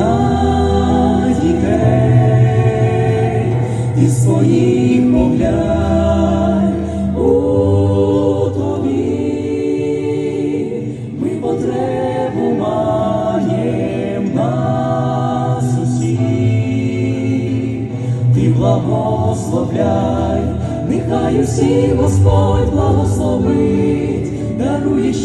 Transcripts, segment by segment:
на дітей своїх поглянь у тобі, ми потребу маєм нас усіх, ти благословляй, нехай усі Господь благословить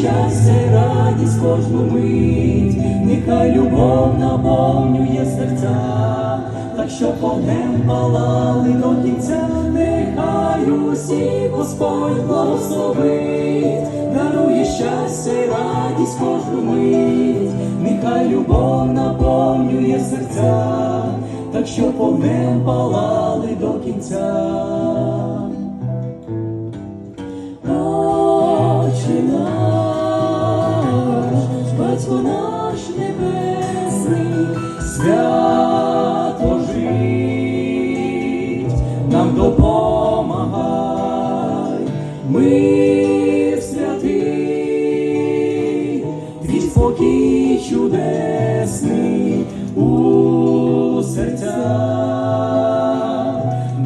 щастя радість кожну мить, нехай любов наповнює серця, так що вогнем палали до кінця, нехай усі Господь благословить, дарує щастя радість кожну мить, нехай любов наповнює серця, так що вогнем палали до кінця. Нам допомагай, мир святий, твій спокій чудесний у серцях.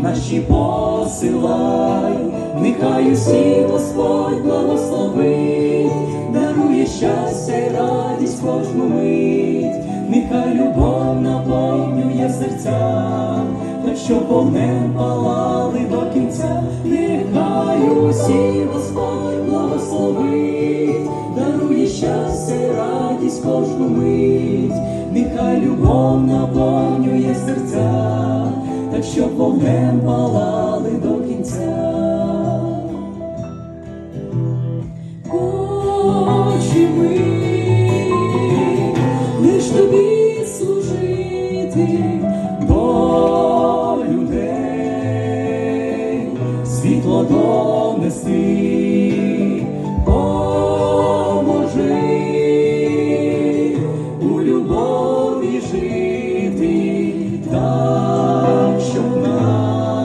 Наші посилай, нехай усі Господь благословить, дарує щастя й радість кожну мить, нехай любов наповнює серця, так що вогнем палали до кінця, нехай усі Господь благословить, дарує щастя і радість кожну мить, нехай любов наповнює серця так що вогнем палали до кінця. Світло донести, поможи у любові жити, щоб нас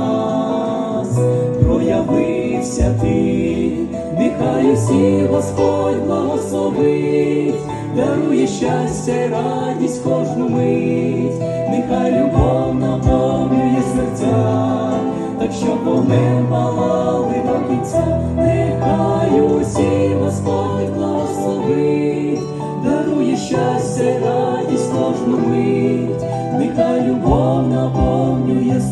проявився ти, нехай усі Господь благословить, дарує щастя й радість кожну мить, нехай любов наповнює серця, так щоб вогнем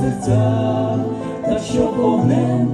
серця, та що палали.